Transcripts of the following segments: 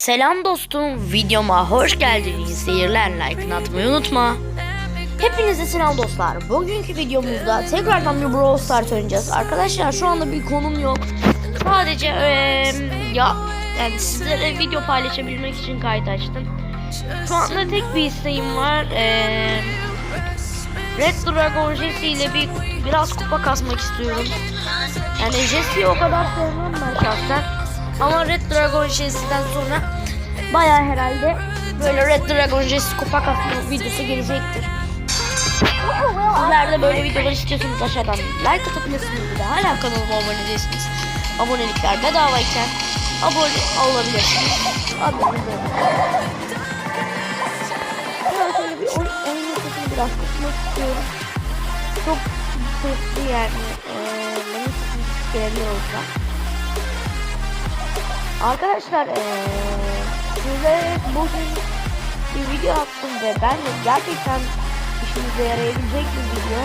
Selam dostum, videoma hoş geldiniz. Seyirler, like atmayı unutma. Hepinize selam dostlar. Bugünkü videomuzda tekrardan bir Brawl Stars oynayacağız. Arkadaşlar şu anda bir konum yok. Sadece eee, ya yani sizlere video paylaşabilmek için kayıt açtım. Şu anda tek bir isteğim var. Eee Red Dragon Jesse ile bir biraz kupa kasmak istiyorum. Yani Jesse'yi o kadar sevmem ben şahsen. Ama Red Dragon Jesse'den sonra baya herhalde böyle Red Dragon Jesse kupa kasma videosu gelecektir. Sizler böyle videolar istiyorsanız aşağıdan like atabilirsiniz. Bir de hala kanalıma abone değilsiniz. Abonelikler bedavayken abone olabilirsiniz. Abone olun. Biraz şöyle bir oyun, oyun sesini biraz kısmak istiyorum. Çok sesli yani. Ee, benim sesim gelebilir o yüzden. Arkadaşlar ee, size bugün bir video attım ve ben de gerçekten işinize yarayabilecek bir video.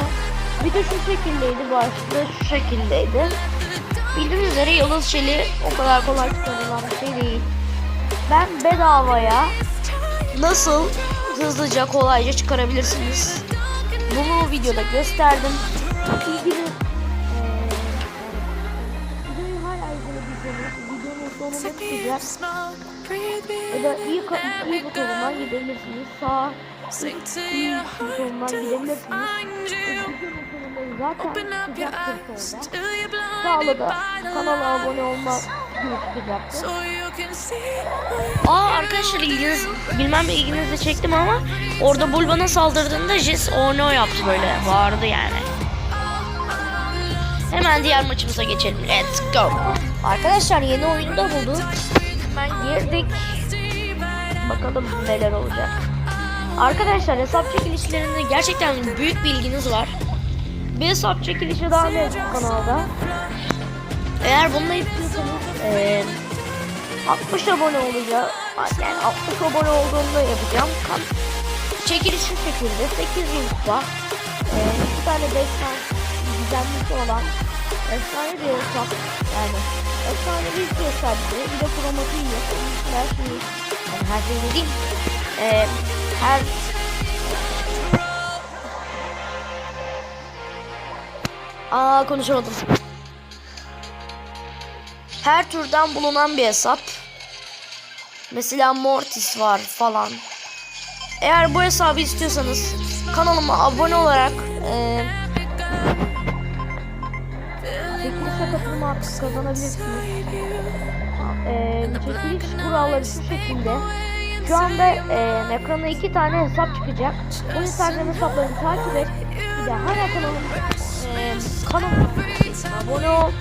Video şu şekildeydi, başlığı şu şekildeydi. Bildiğiniz üzere yıldız şeli o kadar kolay çıkarılan bir şey değil. Ben bedavaya nasıl hızlıca kolayca çıkarabilirsiniz. Bunu videoda gösterdim. Çıkacak. Ya da iyi, iyi butonundan gidebilirsiniz. Sağ iyi butonundan gidebilirsiniz. Zaten çıkacaktır sonra. Sağla da kanala abone gibi çıkacaktır. Aa arkadaşlar ilginiz bilmem ilginizi çektim ama orada Bull bana saldırdığında Jess ono yaptı böyle bağırdı yani. Hemen diğer maçımıza geçelim. Let's go. Arkadaşlar yeni oyunu da bulduk. Hemen girdik. Bakalım neler olacak. Arkadaşlar hesap çekilişlerinde gerçekten büyük bilginiz var. Bir hesap çekilişi daha mevcut kanalda. Eğer bununla istiyorsanız eee 60 abone olacağım. Yani 60 abone olduğumda yapacağım. Çekiliş şu şekilde 8 yıl kupa. Ee, iki tane 5 tane düzenlisi olan efsane bir hesap. Yani efsane bir hesap sadece. Bir de. Onun için her şeyi yani her şey dediğim ee, her Aa konuşamadım. Her türden bulunan bir hesap. Mesela Mortis var falan. Eğer bu hesabı istiyorsanız kanalıma abone olarak e, katılma hakkı kazanabilirsiniz. E, çekiliş kuralları şu şekilde. Şu anda e, ekrana iki tane hesap çıkacak. Bu Instagram hesaplarını takip et. Bir de hala kanalıma e, kanalıma abone ol.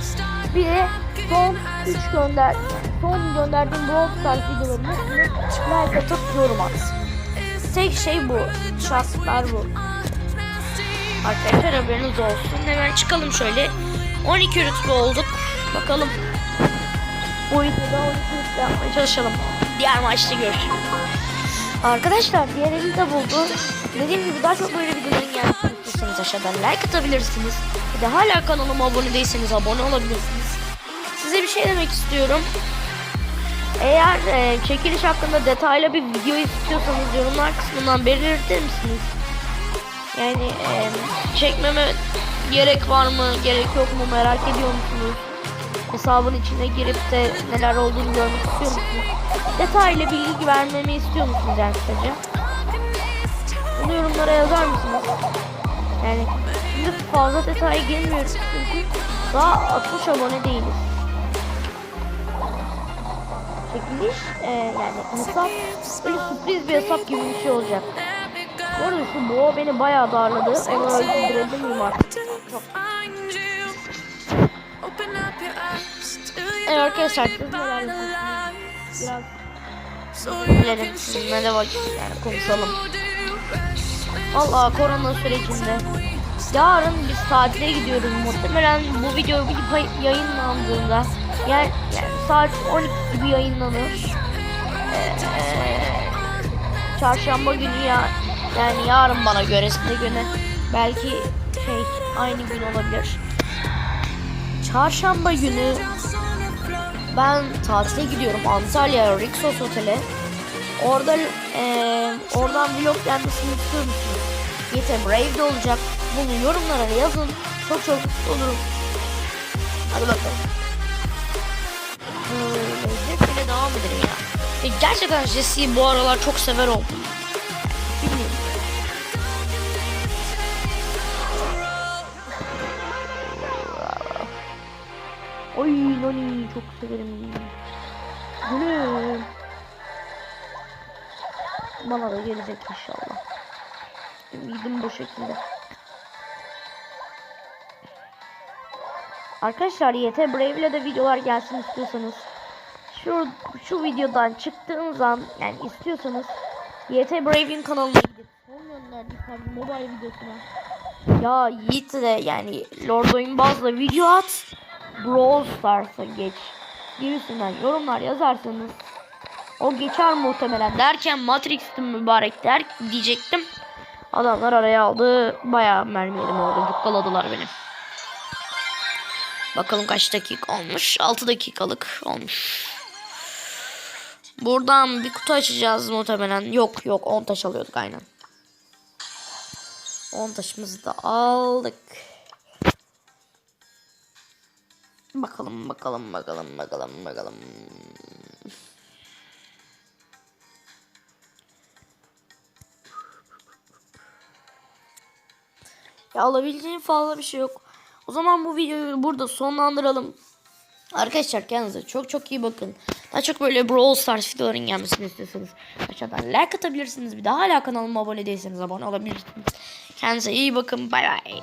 Bir de son 3 gönder son gönderdiğim Brawl Stars videolarını like atıp yorum at. Tek şey bu. Şartlar bu. Arkadaşlar haberiniz olsun. Hemen çıkalım şöyle. 12 rütbe olduk. Bakalım. Bu videoda 12 rütbe yapmaya çalışalım. Diğer maçta görüşürüz. Arkadaşlar diğer eli de buldu. Dediğim gibi daha çok böyle videoların gelmesini istiyorsanız aşağıdan like atabilirsiniz. Bir de hala kanalıma abone değilseniz abone olabilirsiniz. Size bir şey demek istiyorum. Eğer e, çekiliş hakkında detaylı bir video istiyorsanız yorumlar kısmından belirtir misiniz? Yani e, çekmeme gerek var mı, gerek yok mu merak ediyor musunuz? Hesabın içine girip de neler olduğunu görmek istiyor musunuz? Detaylı bilgi vermemi istiyor musunuz yani? Bunu yorumlara yazar mısınız? Yani şimdi fazla detaya girmiyoruz çünkü daha 60 abone değiliz çekiliş e, yani hesap böyle sürpriz bir hesap gibi bir şey olacak. Bu arada şu boğa beni bayağı darladı. Onu öldürebilir miyim artık? Çok. Evet arkadaşlar yapıyorsunuz? Biraz bilelim sizinle de vakit yani konuşalım. Valla korona sürecinde yarın biz tatile gidiyoruz muhtemelen bu video bir yayınlandığında yani, yani saat 12 gibi yayınlanır. Ee, çarşamba günü ya yani yarın bana göre size göre belki şey aynı gün olabilir. Çarşamba günü ben tatile gidiyorum Antalya Rixos Otel'e. Orada eee, oradan vlog gelmesini istiyor musunuz? Yeter Brave'de olacak. Bunu yorumlara yazın. Çok çok mutlu olurum. Hadi bakalım. Böyle zevkle devam edelim ya. E, gerçekten Jesse'yi bu aralar çok sever oldum. Oy Noni çok severim. Gülüm. Bana da gelecek inşallah. Ümidim bu şekilde. Arkadaşlar YT Brave ile de videolar gelsin istiyorsanız şu şu videodan çıktığınız an yani istiyorsanız YT Brave'in kanalına gidip son gönderdiği tabii mobile videosuna ya Yiğit de yani Lord Oyunbaz'la video at Brawl Stars'a geç gibisinden yorumlar yazarsanız o geçer muhtemelen derken Matrix'ti mübarek der diyecektim. Adamlar araya aldı. Bayağı mermi yedim orada. Cukkaladılar beni. Bakalım kaç dakika olmuş. 6 dakikalık olmuş. Buradan bir kutu açacağız muhtemelen. Yok yok 10 taş alıyorduk aynen. 10 taşımızı da aldık. Bakalım bakalım bakalım bakalım bakalım. Ya alabileceğim fazla bir şey yok. O zaman bu videoyu burada sonlandıralım. Arkadaşlar kendinize çok çok iyi bakın. Daha çok böyle Brawl Stars videoların gelmesini istiyorsanız aşağıdan like atabilirsiniz. Bir daha hala kanalıma abone değilseniz abone olabilirsiniz. Kendinize iyi bakın. Bay bay.